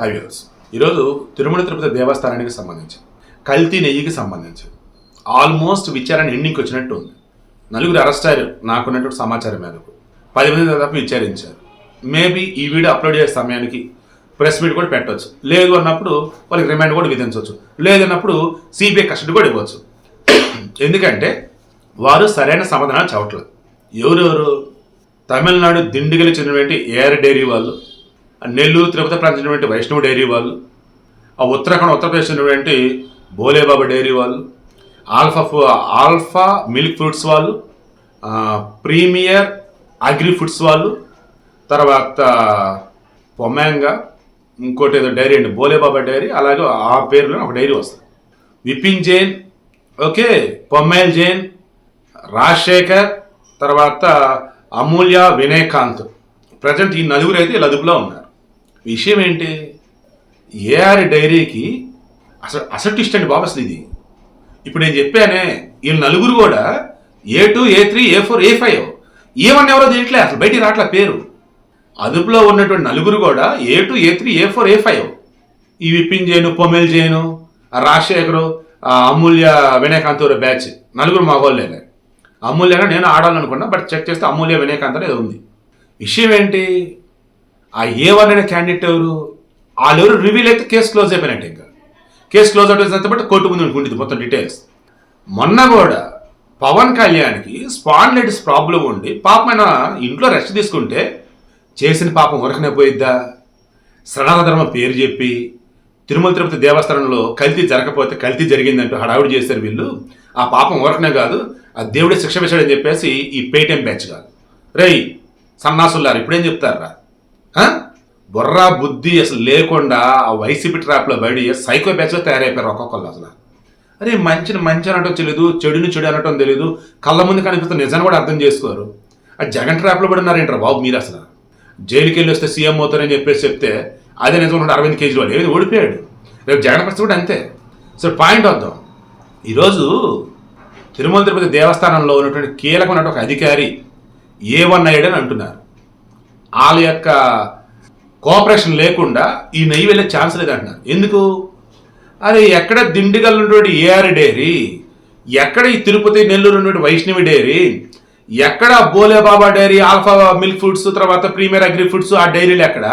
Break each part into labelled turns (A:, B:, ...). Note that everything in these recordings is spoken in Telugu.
A: హై వ్యూవర్స్ ఈరోజు తిరుమల తిరుపతి దేవస్థానానికి సంబంధించి కల్తీ నెయ్యికి సంబంధించి ఆల్మోస్ట్ విచారణ ఎండింగ్కి వచ్చినట్టు ఉంది. నలుగురు అరెస్ట్ అయ్యారు. నాకున్నటువంటి సమాచారం మేరకు. పది మంది దాదాపు విచారించారు. మేబీ ఈ వీడియో అప్లోడ్ చేసే సమయానికి ప్రెస్ మీట్ కూడా పెట్టవచ్చు లేదు అన్నప్పుడు వాళ్ళకి రిమాండ్ కూడా విధించవచ్చు. లేదన్నప్పుడు సిబిఐ కస్టడీ కూడా ఇవ్వచ్చు. ఎందుకంటే వారు సరైన సమాధానాలు చవట్లేదు. ఎవరెవరు? తమిళనాడు దిండిగలి చెందినటువంటి ఏఆర్ డైరీ వాళ్ళు నెల్లూరు తిరుపతి ప్రాంతం వైష్ణవ డైరీ వాళ్ళు ఆ ఉత్తరాఖండ్ ఉత్తరప్రదేశ్ ఉన్నటువంటి బోలేబాబా డైరీ వాళ్ళు ఆల్ఫా ఆల్ఫా మిల్క్ ఫ్రూట్స్ వాళ్ళు ప్రీమియర్ అగ్రి ఫుడ్స్ వాళ్ళు తర్వాత పొమాంగా ఇంకోటి ఏదో డైరీ అండి బోలేబాబా డైరీ అలాగే ఆ పేరులో ఒక డైరీ వస్తుంది. విపిన్ జైన్ ఓకే పొమ్మైల్ జైన్ రాజశేఖర్ తర్వాత అమూల్య వినయకాంత్. ప్రజెంట్ ఈ నలుగురు అయితే వీళ్ళ అదుపులో ఉన్నారు. విషయం ఏంటి ఏఆర్ డైరీకి అసలు అసట్ అండి బాబు అసలు ఇది. ఇప్పుడు నేను చెప్పానే వీళ్ళు నలుగురు కూడా A two A three A four A five ఏమన్నా ఎవరో తెలియట్లే అసలు బయటికి రావట్లే పేరు. అదుపులో ఉన్నటువంటి నలుగురు కూడా A two A three A four A five ఈ విపిన్ జైను పొమెల్ జైను రాజశేఖరు అమూల్య వినయకాంతూరు బ్యాచ్ నలుగురు మగోళ్ళేలే అమూల్యగా నేను ఆడాలనుకున్నా బట్ చెక్ చేస్తే అమూల్య వినయకాంత్ అనేది ఉంది. విషయం ఏంటి ఆ ఏ వన్ అనే క్యాండిడేట్ ఎవరు? వాళ్ళు ఎవరు రివీల్ అయితే కేసు క్లోజ్ అయిపోయినట్టు ఇంకా. కేసు క్లోజ్ అవుతుంది బట్టి కోర్టు ముందు ఉంటుంది మొత్తం డీటెయిల్స్ మొన్న కూడా పవన్ కళ్యాణ్కి స్పాండ్లైటిస్ ప్రాబ్లం ఉండి పాపమైన ఇంట్లో రెస్ట్ తీసుకుంటే చేసిన పాపం ఉరకనే పోయిద్దా? సనాతన ధర్మం పేరు చెప్పి తిరుమల తిరుపతి దేవస్థానంలో కల్తీ జరగకపోతే కల్తీ జరిగిందంటూ హడావుడి చేశారు వీళ్ళు. ఆ పాపం ఊరకనే కాదు ఆ దేవుడే శిక్ష వేశాడని చెప్పేసి ఈ పేటిఎం బ్యాచ్ కాదు. రేయ్ సన్నాసులారు ఇప్పుడేం చెప్తారా రా బుర్రా బుద్ధి అసలు లేకుండా ఆ వైసీపీ ట్రాప్లో బడి సైకో బ్యాచ్లో తయారైపోయారు ఒక్కొక్కళ్ళు అసలు. అరే మంచిని మంచి అనటం తెలియదు చెడుని చెడు అనటం తెలియదు కళ్ళ ముందు కనిపిస్తున్న నిజాన్ని కూడా అర్థం చేసుకోరు. ఆ జగన్ ట్రాప్లో పడినారేంటారు బాబు మీరు అసలు? జైలుకి వెళ్ళి వస్తే సీఎం అవుతారని చెప్పేసి చెప్తే అదే నిజం అరవింద్ కేజ్రీవాల్ ఏది ఓడిపోయాడు? రేపు జగన్ పరిస్థితి కూడా అంతే. సో పాయింట్ వద్దాం. ఈరోజు తిరుమల తిరుపతి దేవస్థానంలో ఉన్నటువంటి కీలకమైన ఒక అధికారి ఏ వన్ అయ్యాడు అని అంటున్నారు. వాళ్ళ యొక్క కోఆపరేషన్ లేకుండా ఈ నెయ్యి వెళ్ళే ఛాన్స్ లేదంటున్నారు. ఎందుకు? అరే ఎక్కడ దిండిగల్ ఉన్నటువంటి ఏఆర్ డైరీ ఎక్కడ ఈ తిరుపతి నెల్లూరు ఉన్నటువంటి వైష్ణవి డైరీ ఎక్కడ Bhole Baba dairy Alpha milk foods తర్వాత ప్రీమియర్ అగ్రి ఫుడ్స్ ఆ డైరీలు ఎక్కడ?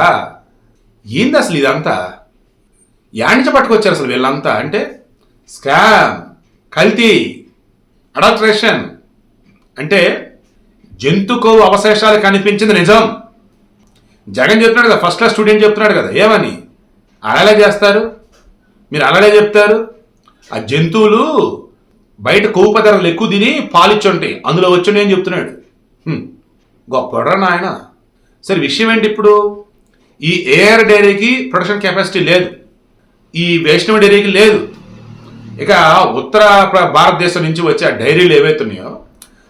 A: ఏంది అసలు ఇదంతా? యానించి పట్టుకొచ్చారు అసలు వీళ్ళంతా. అంటే స్కామ్ కల్తీ అడల్ట్రేషన్. అంటే జంతుకు అవశేషాలు కనిపించింది నిజం. జగన్ చెప్తున్నాడు కదా ఫస్ట్ క్లాస్ స్టూడెంట్ చెప్తున్నాడు కదా ఏమని? అలాగే చేస్తారు? మీరు అలాగే చెప్తారు? ఆ జంతువులు బయట కొవ్వు పదార్థాలు ఎక్కువ తిని పాలిచ్చుంటాయి. అందులో వచ్చుండే అని చెప్తున్నాడు. గొప్పడరా గొప్పరా నాయన? సరే విషయం ఏంటి ఇప్పుడు? ఈ ఏఆర్ డైరీకి ప్రొడక్షన్ కెపాసిటీ లేదు. ఈ వైష్ణవ డైరీకి లేదు. ఇక ఉత్తర భారతదేశం నుంచి వచ్చే ఆ డైరీలు ఏవైతే ఉన్నాయో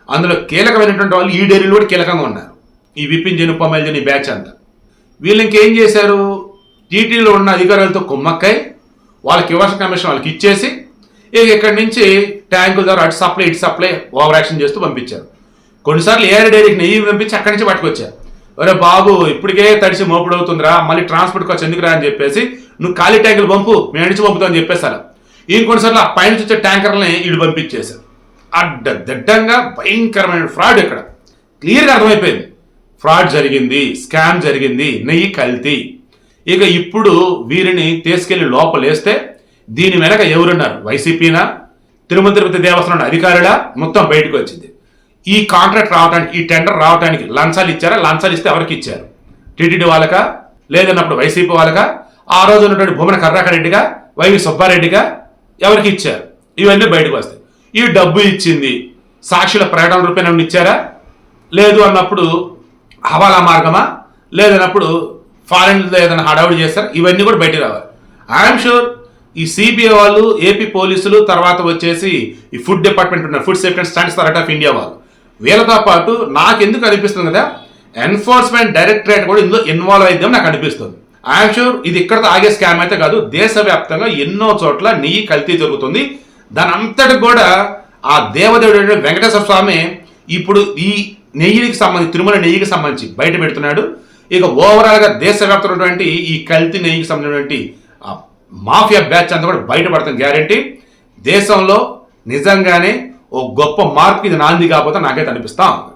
A: అందులో కీలకమైనటువంటి వాళ్ళు ఈ డైరీలు కూడా కీలకంగా ఉన్నారు. ఈ విపిన్ జను ఈ బ్యాచ్ అంతా. వీళ్ళు ఇంకేం చేశారు? టీటీలో ఉన్న అధికారులతో కుమ్మక్కై వాళ్ళకి ఇవ్వాల్సిన కమిషన్ వాళ్ళకి ఇచ్చేసి ఇక ఇక్కడి నుంచి ట్యాంకుల ద్వారా అటు సప్లై ఇటు సప్లై ఓవర్ యాక్షన్ చేస్తూ పంపించారు. కొన్నిసార్లు ఏఆర్ డైరీకి నెయ్యి పంపించి అక్కడి నుంచి పట్టుకొచ్చారు. ఒరే బాబు ఇప్పటికే తడిసి మోపుడు అవుతుందిరా మళ్ళీ ట్రాన్స్పోర్ట్ ఖర్చు ఎందుకురా? అని చెప్పేసి నువ్వు ఖాళీ ట్యాంకులు పంపు మేము నుంచి పంపుతాం అని చెప్పేశారు ఈయన కొన్నిసార్లు ఆ పైన వచ్చే ట్యాంకర్లని ఇటు పంపించేశారు. అడ్డ దడ్డంగా భయంకరమైన ఫ్రాడ్ ఇక్కడ. క్లియర్గా అర్థమైపోయింది. ఫ్రాడ్ జరిగింది స్కామ్ జరిగింది నెయ్యి కల్తీ. ఇక ఇప్పుడు వీరిని తీసుకెళ్ళి లోపలేస్తే దీని వెనక ఎవరున్నారు? వైసీపీనా? తిరుమల తిరుపతి దేవస్థానం అధికారులా? మొత్తం బయటకు వచ్చింది. ఈ కాంట్రాక్ట్ రావడానికి ఈ టెండర్ రావడానికి లంచాలు ఇచ్చారా? లంచాలు ఇస్తే ఎవరికి ఇచ్చారు? టీటీడీ వాళ్ళకా? లేదన్నప్పుడు వైసీపీ వాళ్ళకా? ఆ రోజు ఉన్నటువంటి భూమన కర్రాక రెడ్డిగా వైవి సుబ్బారెడ్డిగా? ఎవరికి ఇచ్చారు? ఇవన్నీ బయటకు వస్తాయి. ఈ డబ్బు ఇచ్చింది సాక్షుల ప్రకటన రూపాయన ఇచ్చారా? లేదు అన్నప్పుడు హవాలా మార్గమా? లేదన్నప్పుడు ఫారెన్లో ఏదైనా హడావుడి చేస్తారు? ఇవన్నీ కూడా బయట రావాలి. ఐఎమ్ షూర్ ఈ సిబిఐ వాళ్ళు ఏపీ పోలీసులు తర్వాత వచ్చేసి ఈ ఫుడ్ డిపార్ట్మెంట్ ఉన్న food safety and standards authority of India వాళ్ళు. వీళ్ళతో పాటు నాకు ఎందుకు అనిపిస్తుంది కదా? ఎన్ఫోర్స్మెంట్ డైరెక్టరేట్ కూడా ఇందులో ఇన్వాల్వ్ అయిద్దాం నాకు అనిపిస్తుంది. ఐఎమ్ షూర్ ఇది ఇక్కడతో ఆగే స్కామ్ అయితే కాదు దేశవ్యాప్తంగా ఎన్నో చోట్ల నెయ్యి కల్తీ జరుగుతుంది. దాని అంతటి కూడా ఆ దేవదేవుడు వెంకటేశ్వర స్వామి ఇప్పుడు ఈ నెయ్యికి సంబంధించి తిరుమల నెయ్యికి సంబంధించి బయట పెడుతున్నాడు. ఇక ఓవరాల్గా దేశవ్యాప్తమైనటువంటి ఈ కల్తీ నెయ్యికి సంబంధించినటువంటి మాఫియా బ్యాచ్ అంతా కూడా బయటపడతాం గ్యారంటీ. దేశంలో నిజంగానే ఓ గొప్ప మార్పు ఇది నాంది కాకపోతే నాకైతే అనిపిస్తా ఉంది.